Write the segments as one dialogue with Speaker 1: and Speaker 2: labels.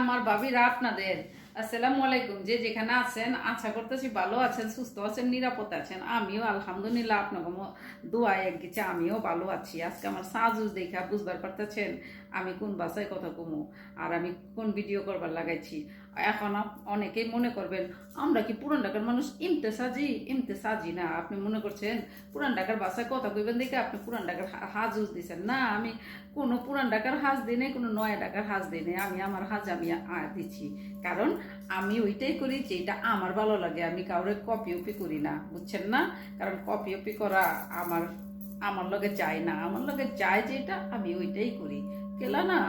Speaker 1: আমার আপনাদের। আসসালামু আলাইকুম। যে যেখানে আছেন, আশা করতেছি ভালো আছেন, সুস্থ আছেন আছেন। আমিও আলহামদুলিল্লাহ এক আমিও ভালো আছি। আজকে আমার সাজুজ দেখা বুঝবার পারতেছেন। আমি কোন বাসায় কথা কমু, আর আমি কোন ভিডিও করবার লাগাইছি। এখন অনেকেই মনে করবেন, আমরা কি পুরান ঢাকার মানুষ? ইমতে সাজি ইমতে সাজি না। আপনি মনে করছেন, পুরান ঢাকার বাসায় কথা কইবেন দেখে আপনি পুরান ঢাকার হাজ হাজুজ দিছেন। না, আমি কোনো পুরান ঢাকার হাজ দিই নাই, কোনো নয়া ঢাকার হাজ দিই নাই। আমি আমার হাজ আমি দিচ্ছি কারণ আমি ওইটাই করি যেটা আমার ভালো লাগে। আমি কাউরে কপি উপি করি না, বুঝছেন না? কারণ কপি উপি করা আমার আমার লগে চাই না। আমার লগে চাই যেটা, আমি ওইটাই করি। কেলা না?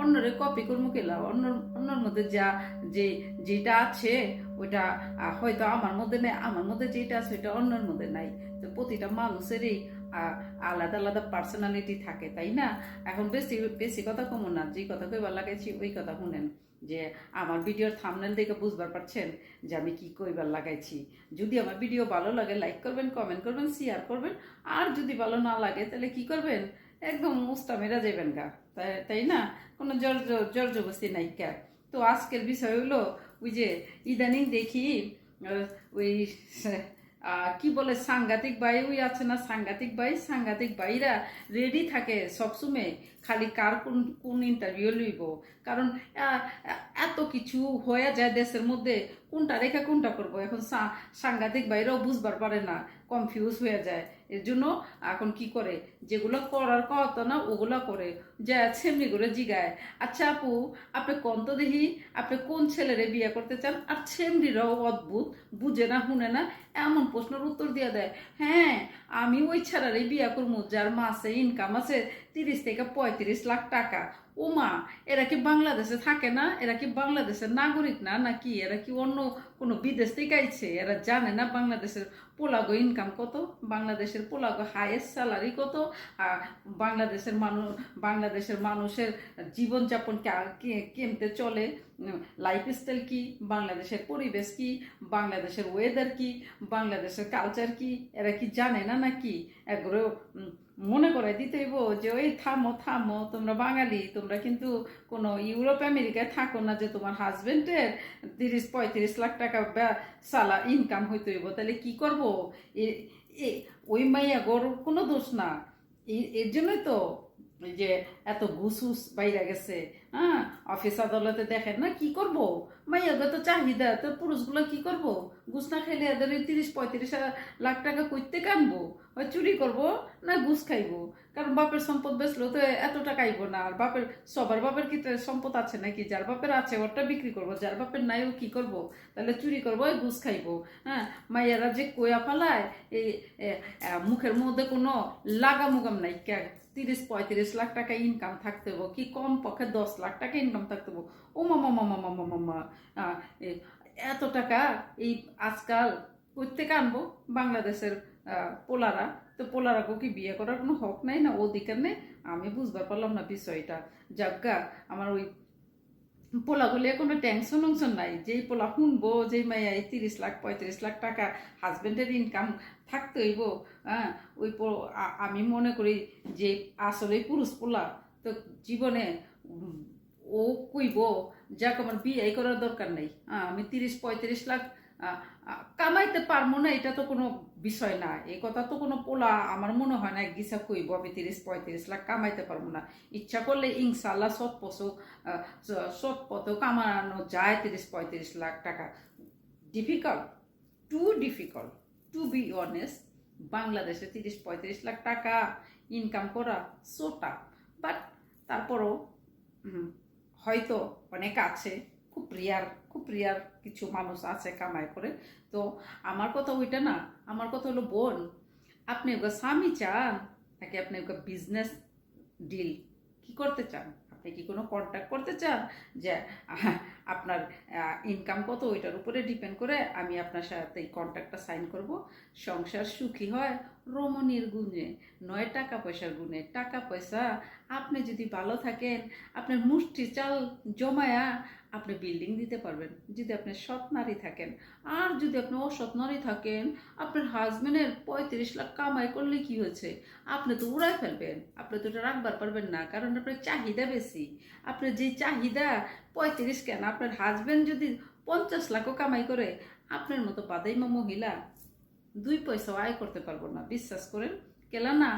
Speaker 1: অন্যরে কপি করব কেলা? অন্য, অন্যর মধ্যে যা, যে, যেটা আছে, ওইটা হয়তো আমার মধ্যে নেই, আমার মধ্যে যেটা আছে, ওইটা অন্যের মধ্যে নাই। তো প্রতিটা মানুষেরই আলাদা আলাদা পার্সোনালিটি থাকে, তাই না? এখন বেশি বেশি কথা কমন না, যে কথা কইবার লাগাইছি, ওই কথা শুনেন। যে, আমার ভিডিওর থামনেল দেখে বুঝবার পারছেন যে আমি কি কইবার লাগাইছি। যদি আমার ভিডিও ভালো লাগে লাইক করবেন কমেন্ট করবেন শেয়ার করবেন। আর যদি ভালো না লাগে, তাহলে কি করবেন? একদম মুস্তা মেরা যাবেন গা। তাই তাই না? কোনো জর জর জবস্তি নাই কা তো আজকের বিষয় হলো ওই যে ইদানিং দেখি ওই কি বলে, সাংঘাতিক ভাই ওই আছে না, সাংঘাতিক ভাই? সাংঘাতিক ভাইরা রেডি থাকে সবসময় খালি কার কোন কোন ইন্টারভিউ লইব। কারণ এত কিছু হয়ে যায় দেশের মধ্যে কোনটা রেখা কোনটা করব? এখন সাংঘাতিক বাইরেও বুঝবার পারে না কনফিউজ হয়ে যায়। এর জন্য এখন কি করে? যেগুলো করার কথা না, ওগুলো করে। যে সেমনি করে জিগায়। আচ্ছা আপু, আপনি কন্ত দেখি আপনি কোন ছেলেরে বিয়ে করতে চান? আর সেমরিরাও অদ্ভুত, বুঝে না, শুনে না, এমন প্রশ্নের উত্তর দিয়ে দেয়। হ্যাঁ আমি ওই ছাড়ারই বিয়ে করব, যার মাসে ইনকাম আছে তিরিশ থেকে পঁয়ত্রিশ লাখ টাকা। ও মা এরা কি বাংলাদেশে থাকে না? এরা কি বাংলাদেশের নাগরিক না, নাকি এরা কি অন্য কোনো কোনো বিদেশ থেকে আইছে। এরা জানে না বাংলাদেশের পোলাগো ইনকাম কত, বাংলাদেশের পোলাগো হায়েস্ট স্যালারি কত, আর বাংলাদেশের মানুষ বাংলাদেশের মানুষের জীবনযাপন কেমতে চলে লাইফ স্টাইল কি, বাংলাদেশের পরিবেশ কি, বাংলাদেশের ওয়েদার কি, বাংলাদেশের কালচার কি, এরা কি জানে না নাকি? এগুলো মনে করে দিতে হইব যে, ওই থামো থামো, তোমরা বাঙালি, তোমরা কিন্তু কোনো ইউরোপ, আমেরিকায় থাকো না যে, তোমার হাজবেন্ডের তিরিশ, পঁয়ত্রিশ লাখ টাকা সালা ইনকাম হইতে হইব। তাহলে কি করব? ওই মাইয়া গর কোনো দোষ না। এর জন্যই তো যে এত ঘুসুস বাইরে গেছে হ্যাঁ? অফিস আদালতে দেখেন না কি করব? মাইয়াদের তো চাহিদা, তো পুরুষগুলো কি করব? ঘুষ না খেলে এদের তিরিশ পঁয়ত্রিশ লাখ টাকা করতে কানবো? চুরি করব না ঘুষ খাইবো? কারণ বাপের সম্পদ বেচলো তো এত টাকা আইবো না, আর বাপের, সবার বাপের কি সম্পদ আছে নাকি? যার বাপের আছে ওরটা বিক্রি করব, যার বাপের নাই ও কি করব? তাহলে চুরি করব, ওই ঘুষ খাইবো হ্যাঁ? মাইয়ারা যে কোয়া ফালায় এই মুখের মধ্যে কোনো লাগামুগাম নাই কে? তিরিশ পঁয়ত্রিশ লাখ টাকা ইনকাম থাকতে হব, কি কম পক্ষে দশ লাখ টাকা ইনকাম থাকতে হব? ও মামা মামা মামা মামা এত টাকা এই আজকাল প্রত্যেকে আনব? বাংলাদেশের পোলারা। তো পোলারাকেও কি বিয়ে করার কোনো হক নাই না? অধিকার নেই আমি বুঝবার পারলাম না বিষয়টা। যাজ্ঞা আমার ওই পোলাগুলি কোনো টেনশন উংশন নাই। যেই পোলা শুনব যেই মাইয়া এই তিরিশ লাখ পঁয়ত্রিশ লাখ টাকা হাজব্যান্ডের ইনকাম থাকতে হইব হ্যাঁ ওই আমি মনে করি যে আসলে পুরুষ পোলা তো জীবনে ও কইব যাক আমার বিয়ে করার দরকার নেই। হ্যাঁ, আমি তিরিশ পঁয়ত্রিশ লাখ কামাইতে পারব না, এটা তো কোনো বিষয় না। এই কথা তো কোনো পোলা, আমার মনে হয় না গিসা কইব, আমি তিরিশ, পঁয়ত্রিশ লাখ কামাইতে পারব না। ইচ্ছা করলে ইনশাল্লাহ সৎ পশু সৎ পথেও কামানো যায়, তিরিশ, পঁয়ত্রিশ লাখ টাকা। Difficult to difficult to be honest বাংলাদেশে তিরিশ, পঁয়ত্রিশ লাখ টাকা ইনকাম করা সোটা বাট তারপরও হয়তো অনেক আছে, খুব রিয়ার খুব রিয়ার কিছু মানুষ আছে কামাই করে। তো আমার কথা ওইটা না, আমার কথা হলো, বোন, আপনি ওকে স্বামী চান নাকি আপনি ওকে বিজনেস ডিল কি করতে চান? আপনি কি কোনো কন্ট্যাক্ট করতে চান যে আপনার ইনকাম কত? ওইটার উপরে ডিপেন্ড করে আমি আপনার সাথে এই কন্ট্যাক্টটা সাইন করব। সংসার সুখী হয় রমণীর গুণে, নয় টাকা পয়সার গুণে। টাকা পয়সা, আপনি যদি ভালো থাকেন, আপনার মুষ্টি চাল জমায়া আপনি বিল্ডিং দিতে পারবেন। যদি আপনি সৎ নারী থাকেন, আর যদি আপনি অসৎ নারী থাকেন, আপনার হাজবেন্ডের পঁয়ত্রিশ লাখ কামাই করলে কি হয়েছে? আপনি তো উড়াই ফেলবেন, আপনি তো এটা রাখবার পারবেন না, কারণ আপনার চাহিদা বেশি। আপনার যে চাহিদা পঁয়ত্রিশ কেন? আপনার হাজবেন্ড যদি পঞ্চাশ লাখও কামাই করে, আপনার মতো বাদাইমা মহিলা দুই পয়সা আয় করতে পারব না, বিশ্বাস করেন। কেলা না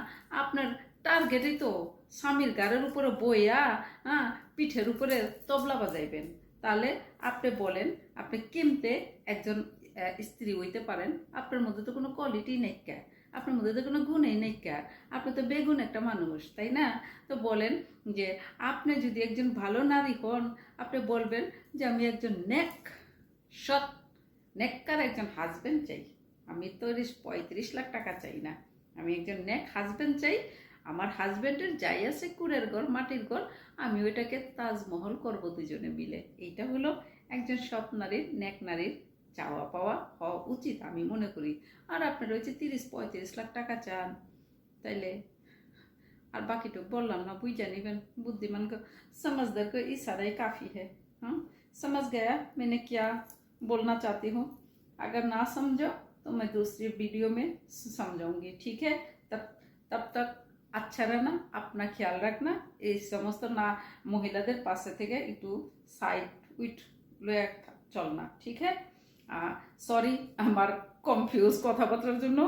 Speaker 1: আপনার টার্গেটই তো স্বামীর গাড়ের উপরে বইয়া হ্যাঁ পিঠের উপরে তবলা বাজাইবেন। তাহলে আপনি বলেন, আপনি কেমতে একজন স্ত্রী হইতে পারেন? আপনার মধ্যে তো কোনো কোয়ালিটি নেই কে? আপনার মধ্যে তো কোনো গুণই নেই কে? আপনি তো বেগুন একটা মানুষ, তাই না? তো বলেন যে, আপনি যদি একজন ভালো নারী হন, আপনি বলবেন যে, আমি একজন নেক, সৎ, নেককার একজন হাজবেন্ড চাই। আমি তো রিস- পঁয়ত্রিশ লাখ টাকা চাই না আমি একজন নেক হাজবেন্ড চাই আমার হাজবেন্ডের যাই আছে কুড়ের ঘর মাটির ঘর আমি ওইটাকে তাজমহল করব দুজনে মিলে এইটা হলো একজন সৎ নারীর নেক নারীর চাওয়া পাওয়া হওয়া উচিত আমি মনে করি আর আপনার রয়েছে তিরিশ পঁয়ত্রিশ লাখ টাকা চান তাইলে আর বাকিটুকু বললাম না বুঝা নিবেন बुद्धिमान को समझदार को इशारा ही काफ़ी है हाँ समझ गया मैंने क्या बोलना चाहती हूँ अगर ना समझो तो मैं दूसरी वीडियो में समझाऊंगी ठीक है तब तब तक আচ্ছা না আপনার খেয়াল রাখনা এই সমস্ত না মহিলাদের পাশে থেকে একটু সাইড উইট লয়ে চল না ঠিক হ্যাঁ সরি আমার কনফিউজ কথাবার্তার জন্য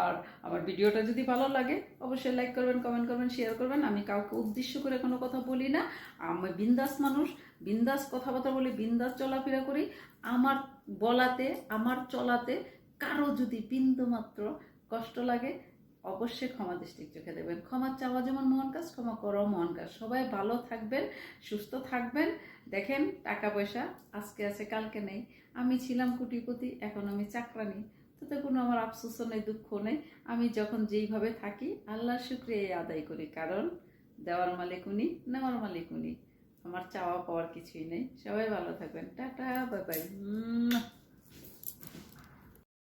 Speaker 1: আর আমার ভিডিওটা যদি ভালো লাগে অবশ্যই লাইক করবেন কমেন্ট করবেন শেয়ার করবেন আমি কাউকে উদ্দেশ্য করে কোনো কথা বলি না আমি বিন্দাস মানুষ বিন্দাস কথাবার্তা বলি বিন্দাস চলাফেরা করি আমার বলাতে আমার চলাতে কারও যদি বিন্দু মাত্র কষ্ট লাগে, অবশ্যই ক্ষমা দৃষ্টির চোখে দেবেন ক্ষমা চাওয়া যেমন মহান কাজ, ক্ষমা করো মহান কাজ। সবাই ভালো থাকবেন, সুস্থ থাকবেন। দেখেন টাকা পয়সা আজকে আছে, কালকে নেই। আমি ছিলাম কোটিপতি এখন আমি চাকরানি। তাতে কোনো আমার আফসোসও নেই দুঃখ নেই। আমি যখন যেইভাবে থাকি, আল্লাহর শুক্রিয়া আদায় করি। কারণ, দেওয়ার মালিক উনি, নেওয়ার মালিক উনি। আমার চাওয়া পাওয়ার কিছুই নেই। সবাই ভালো থাকবেন। Tata bye bye